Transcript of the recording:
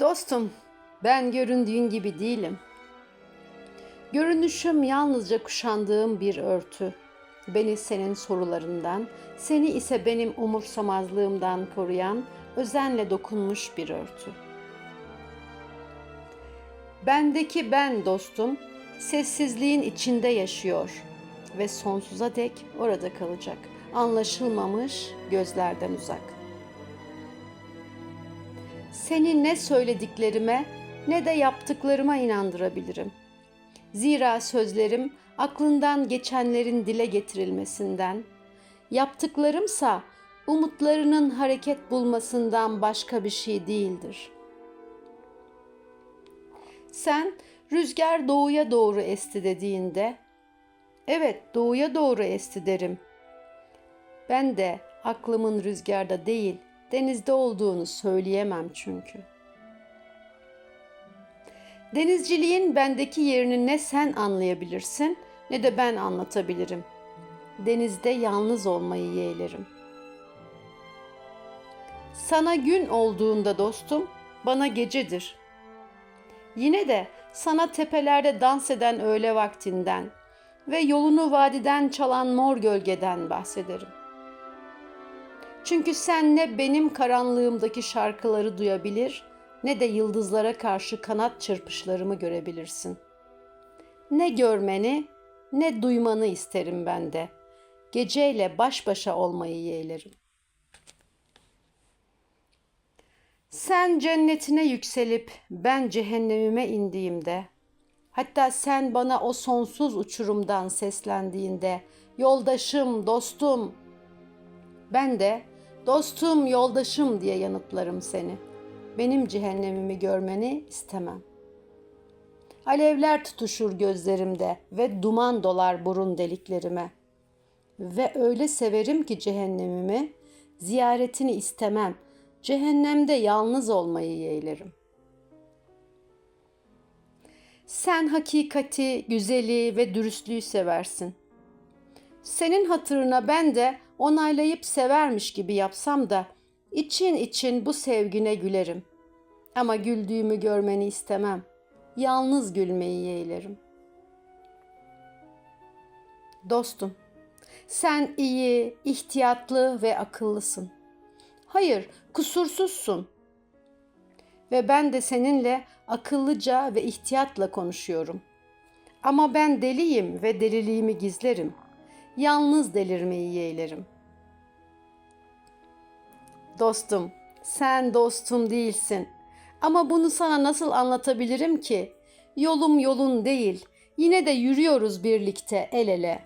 Dostum, ben göründüğün gibi değilim. Görünüşüm yalnızca kuşandığım bir örtü. Beni senin sorularından, seni ise benim umursamazlığımdan koruyan, özenle dokunmuş bir örtü. Bendeki ben dostum, sessizliğin içinde yaşıyor ve sonsuza dek orada kalacak. Anlaşılmamış, gözlerden uzak. Seni ne söylediklerime ne de yaptıklarıma inandırabilirim. Zira sözlerim aklından geçenlerin dile getirilmesinden, yaptıklarımsa umutlarının hareket bulmasından başka bir şey değildir. Sen rüzgar doğuya doğru esti dediğinde, evet doğuya doğru esti derim. Ben de aklımın rüzgarda değil, denizde olduğunu söyleyemem çünkü. Denizciliğin bendeki yerini ne sen anlayabilirsin ne de ben anlatabilirim. Denizde yalnız olmayı yeğlerim. Sana gün olduğunda dostum, bana gecedir. Yine de sana tepelerde dans eden öğle vaktinden ve yolunu vadiden çalan mor gölgeden bahsederim. Çünkü sen ne benim karanlığımdaki şarkıları duyabilir ne de yıldızlara karşı kanat çırpışlarımı görebilirsin. Ne görmeni ne duymanı isterim ben de. Geceyle baş başa olmayı yeğlerim. Sen cennetine yükselip ben cehennemime indiğimde, hatta sen bana o sonsuz uçurumdan seslendiğinde, yoldaşım, dostum, ben de dostum, yoldaşım diye yanıtlarım seni. Benim cehennemimi görmeni istemem. Alevler tutuşur gözlerimde ve duman dolar burun deliklerime. Ve öyle severim ki cehennemimi, ziyaretini istemem. Cehennemde yalnız olmayı yeğlerim. Sen hakikati, güzeli ve dürüstlüğü seversin. Senin hatırına ben de onaylayıp severmiş gibi yapsam da için için bu sevgine gülerim. Ama güldüğümü görmeni istemem. Yalnız gülmeyi yeğlerim. Dostum, sen iyi, ihtiyatlı ve akıllısın. Hayır, kusursuzsun. Ve ben de seninle akıllıca ve ihtiyatla konuşuyorum. Ama ben deliyim ve deliliğimi gizlerim. Yalnız delirmeyi yeğlerim. Dostum, sen dostum değilsin. Ama bunu sana nasıl anlatabilirim ki? Yolum yolun değil. Yine de yürüyoruz birlikte el ele.